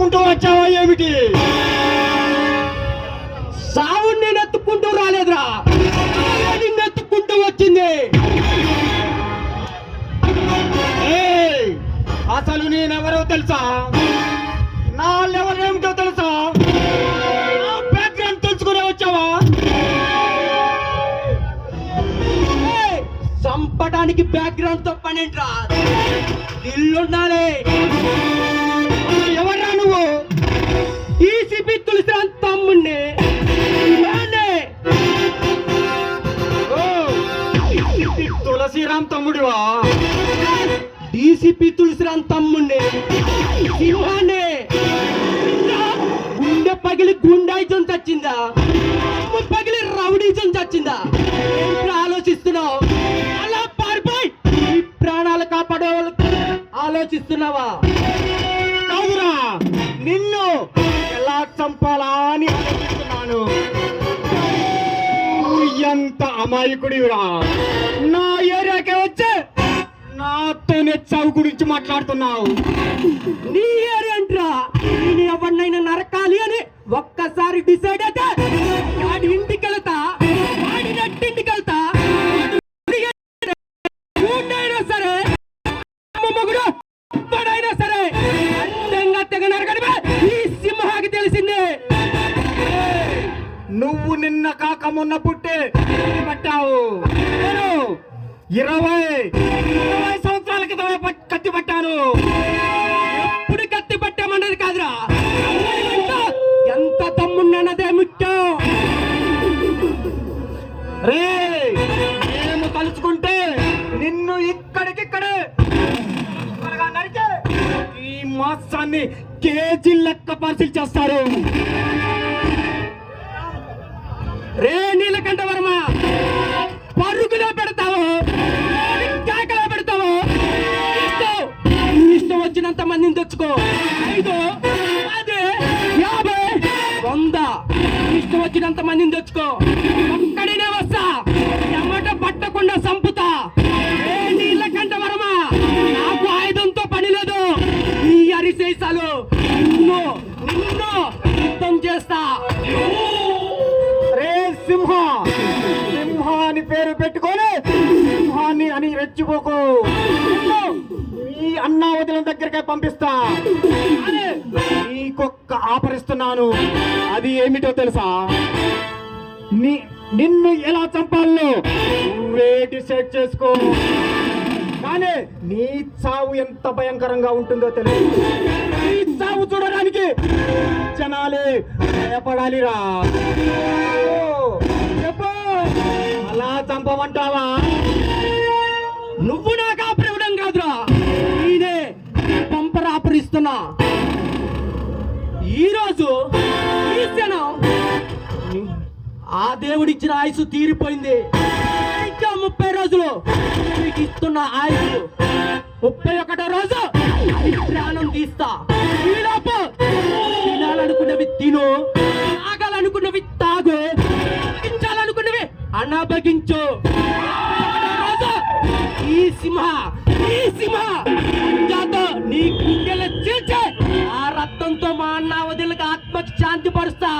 ఎత్తుకుంటూ వచ్చావా ఏమిటి? సావు నేను ఎత్తుకుంటూ రాలేదురా. సావే నిన్ను ఎత్తుకుంటూ వచ్చింది. అసలు నేనెవరో తెలుసా? నా లెవెల్ ఏమిటో తెలుసా? బ్యాక్గ్రౌండ్ తెలుసుకునే వచ్చావా? చంపడానికి బ్యాక్గ్రౌండ్తో పనేంట్రా ఇల్లుండాలి. తులసిరామ్ తమ్ముడివా? డీసీపీ తులసిరామ్ తమ్ముడే సింహానే గుండె పగిలి గుండాయిజం చచ్చిందా? పగిలి రౌడీజం చచ్చిందా? ఆలోచిస్తున్నావు? అలా పారిపోయి ఈ ప్రాణాలు కాపాడే ఆలోచిస్తున్నావా? కాదురా నిన్ను ఎలా చంపాలా అని అమాయకుడివిరా నా ఏరియాకే వచ్చే నాతోనే చావు గురించి మాట్లాడుతున్నావు. నీ ఏంట్రా? నేను ఎవరినైనా నరకాలి అని ఒక్కసారి డిసైడ్ అయితే వాడి ఇంటికి వెళ్తా వాడి నట్టింటికి వెళ్తా. సరే నువ్వు నిన్న కాక మొన్న పుట్టే పట్టావు. నేను ఇరవై ఇరవై సంవత్సరాల క్రితమే కత్తి పట్టాను. ఎప్పుడు కత్తి పట్టామన్నది కాదురా. ఎంత తమ్మున్నదే ముఖ్యం. రే మేము తలుచుకుంటే నిన్ను ఇక్కడికిక్కడే త్వరగా నరికే ఈ మాసాన్ని కేజీ లెక్క పరిశీలి చేస్తారు. రే నీలకంఠ వర్మ పరుగులో పెడతావు కేకలో పెడతావు? ఇష్టం ఇష్టం వచ్చినంత మందిని తెచ్చుకో. ఐదు పది యాభై వంద. ఇష్టం వచ్చినంత మందిని తెచ్చుకో. ఒక్కడినే వస్తా. టమాట పట్టకుండా సంపుతా. సింహ. సింహ అని పేరు పెట్టుకొని సింహాన్ని అని రెచ్చిపోకు. ఈ అన్నా వదిన దగ్గరకే పంపిస్తా. నీకొక్క ఆపరిస్తున్నాను. అది ఏమిటో తెలుసా? నీ నిన్ను ఎలా చంపాలో నువ్వే డిసైడ్ చేసుకో. కానీ నీ చావు ఎంత భయంకరంగా ఉంటుందో తెలియదు నీ చావు చూడడానికి జనాలే భయపడాలిరా. ఓ, చంపమంటావా నువ్వు నాకు ఆపరివ్వడం కాదురా. నేనే పంపర ఆపరిస్తున్నా ఈరోజు ఈ ఆ దేవుడిచ్చిన ఆయుసు తీరిపోయింది. ఇంకా ముప్పై రోజులు నీకు ఇస్తున్న ఆయుసు ముప్పై ఒకటో రోజు ప్రాణం తీస్తా. తినాలనుకున్నవి తిను. అనబగించు ఈ సింహ ఈ సింహ. పంజాతో నీ గుండెలు చీల్చే. ఆ రక్తంతో మా అన్న వదిలికి ఆత్మకి శాంతి పరుస్తా.